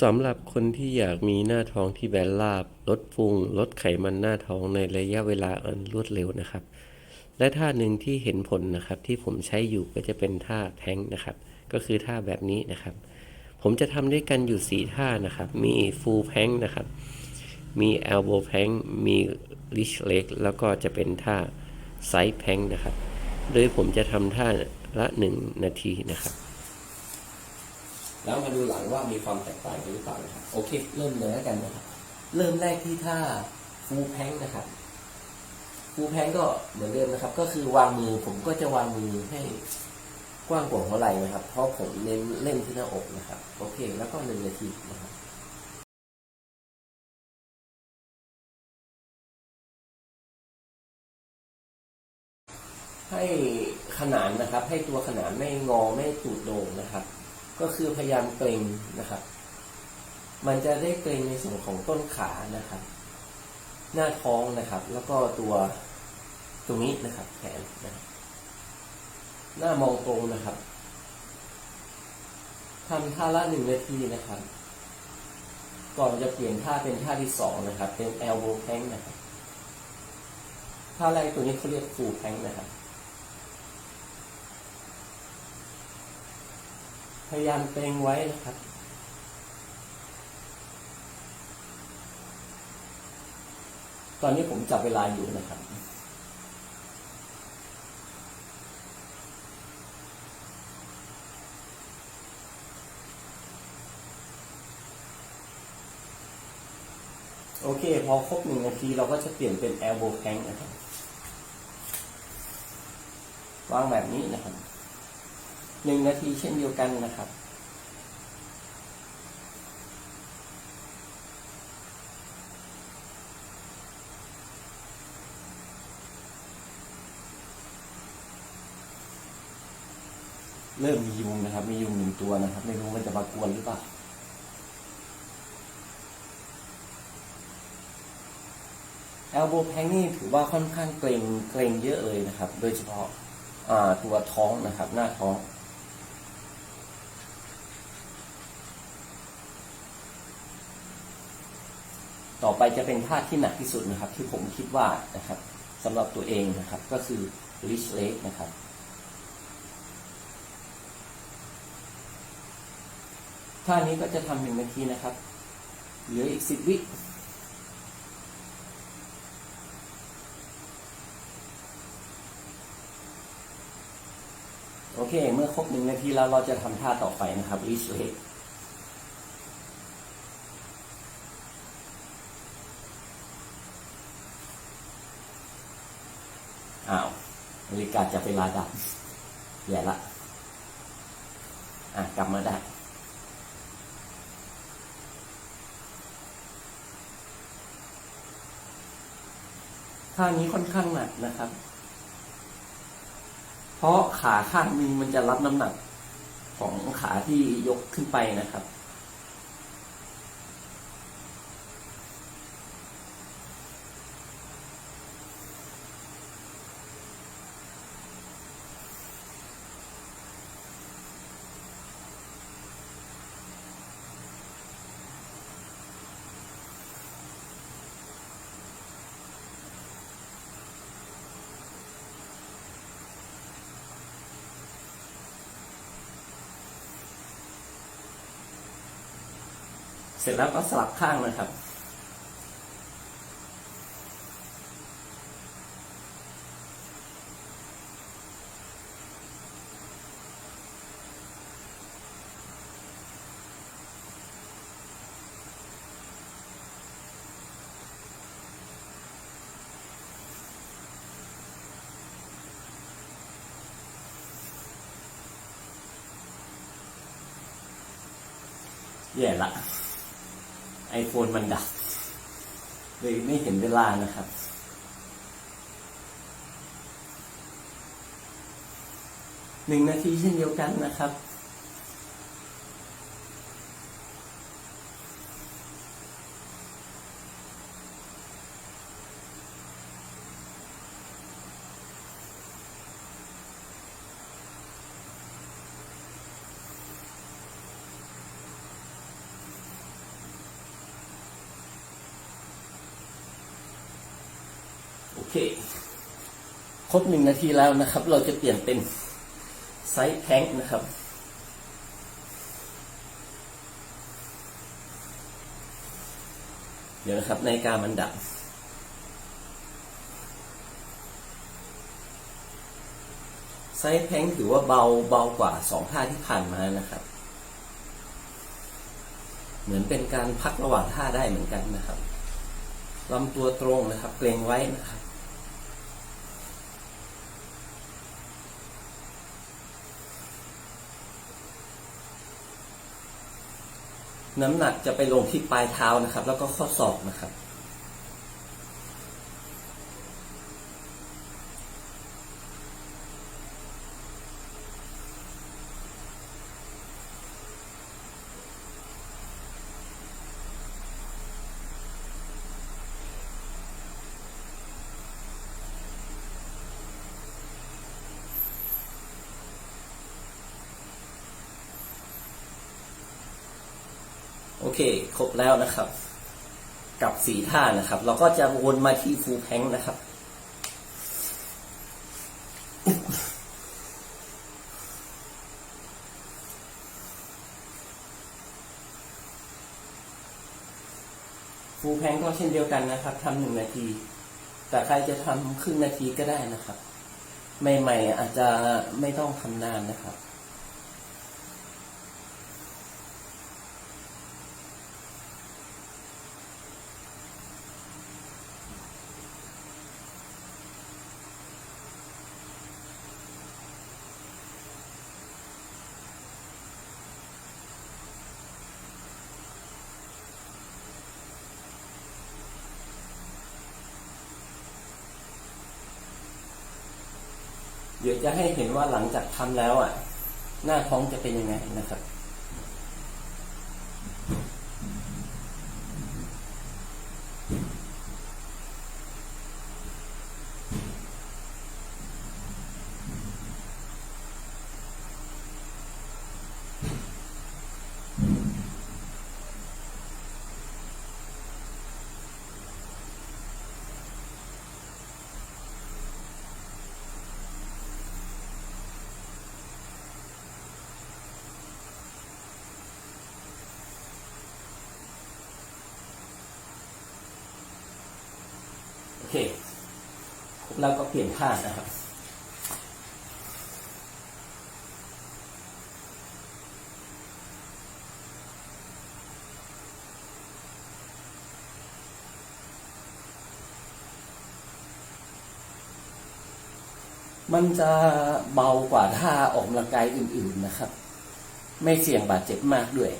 สำหรับคนที่อยากมีหน้าท้องที่แบนราบ ลดพุงลดไขมันหน้าท้องในระยะเวลาอันรวดเร็วนะครับ และท่าหนึ่งที่เห็นผลนะครับที่ผมใช้อยู่ก็จะเป็นท่าแท้งนะครับ ก็คือท่าแบบนี้นะครับ ผมจะทำด้วยกันอยู่ 4 ท่านะครับ มี full plank นะครับ มี elbow plank มี reach leg แล้วก็จะเป็นท่า side plank นะครับ โดยผมจะทำท่าละ 1 นาทีนะครับ แล้วมาดูหลังว่ามีความแตกต่างกันหรือเปล่านะครับโอเค เริ่มเลยแล้วกันนะครับเริ่มแรกที่ท่า full plank นะครับ full plank ก็เหมือนเดิมนะครับ ก็คือวางมือผมก็จะวางมือให้กว้างกว่าหัวไหล่นะครับ เพราะผมเน้นเล่นที่หน้าอกนะครับ โอเค แล้วก็หนึ่งนาทีนะครับให้ขนานนะครับ ให้ตัวขนานไม่งอไม่ตูดโด่งนะครับ ก็คือพยายามเกรงนะครับ มันจะได้เกรงในส่วนของต้นขานะครับ หน้าท้องนะครับ แล้วก็ตัวตรงนี้นะครับแขนนะครับหน้ามองตรงนะครับทำท่าละหนึ่งนาทีนะครับ ก่อนจะเปลี่ยนท่าเป็นท่าที่สองนะครับ เป็น elbow plank นะครับ ท่าแรกตัวนี้เขาเรียก full plank นะครับ พยายามเกรงไว้นะครับ ตอนนี้ผมจับเวลาอยู่นะครับโอเค พอครบหนึ่งนาทีเราก็จะเปลี่ยนเป็น elbow plank นะครับ วางแบบนี้นะครับ หนึ่งนาทีเช่นเดียวกันนะครับเริ่มมียุงนะครับ มียุงหนึ่งตัวนะครับ ไม่รู้มันจะมากวนหรือเปล่า elbow plank นี่ถือว่าค่อนข้างเกรงเกรงเยอะเลยนะครับ โดยเฉพาะอ่าตัวท้องนะครับ หน้าท้อง ต่อไปจะเป็นท่าที่หนักที่สุดนะครับ ที่ผมคิดว่านะครับสำหรับตัวเองนะครับ ก็คือ reach leg นะครับท่านี้ก็จะทำหนึ่งนาทีนะครับ เหลืออีกสิบวิโอเค เมื่อครบหนึ่งนาทีแล้วเราจะทำท่าต่อไปนะครับ reach leg อ้าวนาฬิกาจับเวลาดับแย่ละอะกลับมาได้ท่านี้ค่อนข้างหนักนะครับ เพราะขาข้างนึงมันจะรับน้ำหนักของขาที่ยกขึ้นไปนะครับ ร็จแล้วก็สลับข้างนะครับ แย่ละ ไอโฟนมันดับเลยไม่เห็นเวลานะครับ หนึ่งนาทีเช่นเดียวกันนะครับ ครบหนึ่งนาทีแล้วนะครับ เราจะเปลี่ยนเป็นไซส์แพงนะครับ เดี๋ยวนะครับในการมันดับไซส์แพงถือว่าเบาเบากว่าสองท่าที่ผ่านมานะครับ เหมือนเป็นการพักระหว่างท่าได้เหมือนกันนะครับลำตัวตรงนะครับ เกรงไว้นะครับ น้ำหนักจะไปลงที่ปลายเท้านะครับ แล้วก็ข้อศอกนะครับ เค ครบแล้วนะครับ กับสี่ท่านะครับ เราก็จะวนมาที่ฟูแพงนะครับ ฟูแพงก็เช่นเดียวกันนะครับทำหนึ่งนาที แต่ใครจะทำครึ่งนาทีก็ได้นะครับ ใหม่ๆอาจจะไม่ต้องทำนานนะครับ เดี๋ยวจะให้เห็นว่าหลังจากทำแล้วอะ หน้าท้องจะเป็นยังไงนะครับ อเคครบแล้วก็เปลี่ยนท่านะครับ มันจะเบากว่าท่าออกกำลังกายอื่น ๆนะครับ ไม่เสี่ยงบาดเจ็บมากด้วย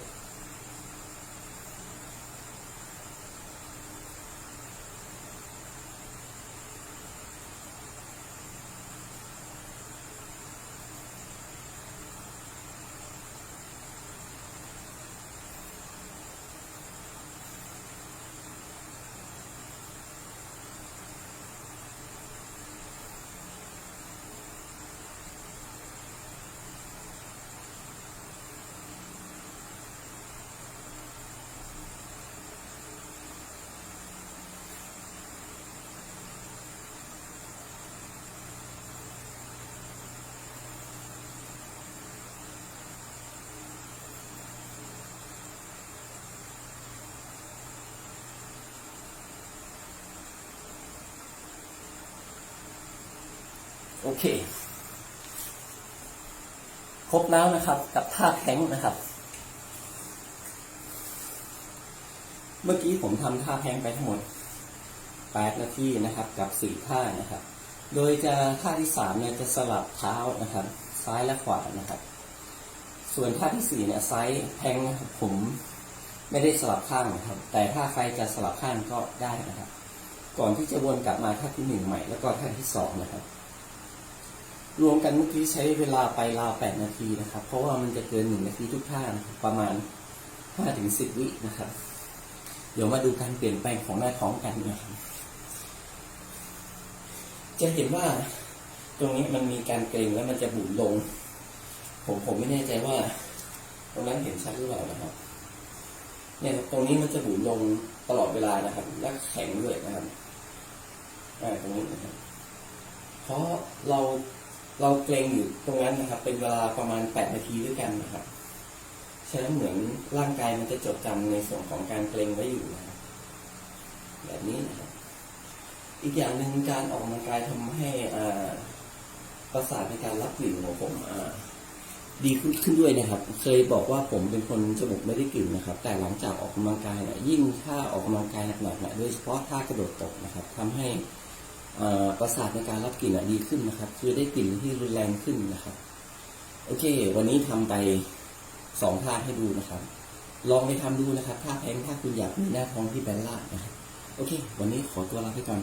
โอเค ครบแล้วนะครับกับท่าแท้งนะครับ เมื่อกี้ผมทำท่าแท้งไปทั้งหมด 8 นาทีนะครับกับ 4 ท่านะครับ โดยจะท่าที่3เนี่ยจะสลับเท้านะครับ ซ้ายและขวานะครับ ส่วนท่าที่4เนี่ยซ้ายแทงผมไม่ได้สลับข้างนะครับ แต่ถ้าใครจะสลับข้างก็ได้นะครับ ก่อนที่จะวนกลับมาท่าที่หนึ่งใหม่ แล้วก็ท่าที่สองนะครับ รวมกันเมื่อกี้ใช้เวลาไปราวแปดนาทีนะครับ เพราะว่ามันจะเกินหนึ่งนาทีทุกท่านะครับประมาณห้าถึงสิบวินะครับ เดี๋ยวมาดูการเปลี่ยนแปลงของหน้าท้องกันนะครับจะเห็นว่าตรงนี้มันมีการเกรงแล้วมันจะบุ๋มลง ผมผมไม่แน่ใจว่า ตรงนั้นเห็นชัดหรือเปล่านะครับ เนี่ยตรงนี้มันจะบุ๋มลงตลอดเวลานะครับ และแข็งด้วยนะครับอ่าตรงนี้นะครับ เพราะเรา เราเกรงอยู่ตรงนั้นนะครับ เป็นเวลาประมาณแปดนาทีด้วยกันนะครับ ฉะนั้นเหมือนร่างกายมันจะจดจำในส่วนของการเกรงไว้อยู่นะครับแบบนี้นะครับ อีกอย่างหนึ่งการออกกำลังกายทำให้อ่าประสาทในการรับกลิ่นของผมดีขึ้นด้วยนะครับ เคยบอกว่าผมเป็นคนจมูกไม่ได้กลิ่นนะครับ แต่หลังจากออกกำลังกายเนี่ยยิ่งถ้าออกกำลังกายหนักๆเนี่ยโดยเฉพาะท่ากระโดดตกนะครับทำให้ ประสาทในการรับกลิ่นดีขึ้นนะครับ คือได้กลิ่นที่รุนแรงขึ้นนะครับ โอเค วันนี้ทำไปสองท่าให้ดูนะครับ ลองไปทำดูนะครับท่าแพงถ้าคุณอยากมีหน้าท้องที่แบนล่านะครับ โอเค วันนี้ขอตัวลาไปก่อน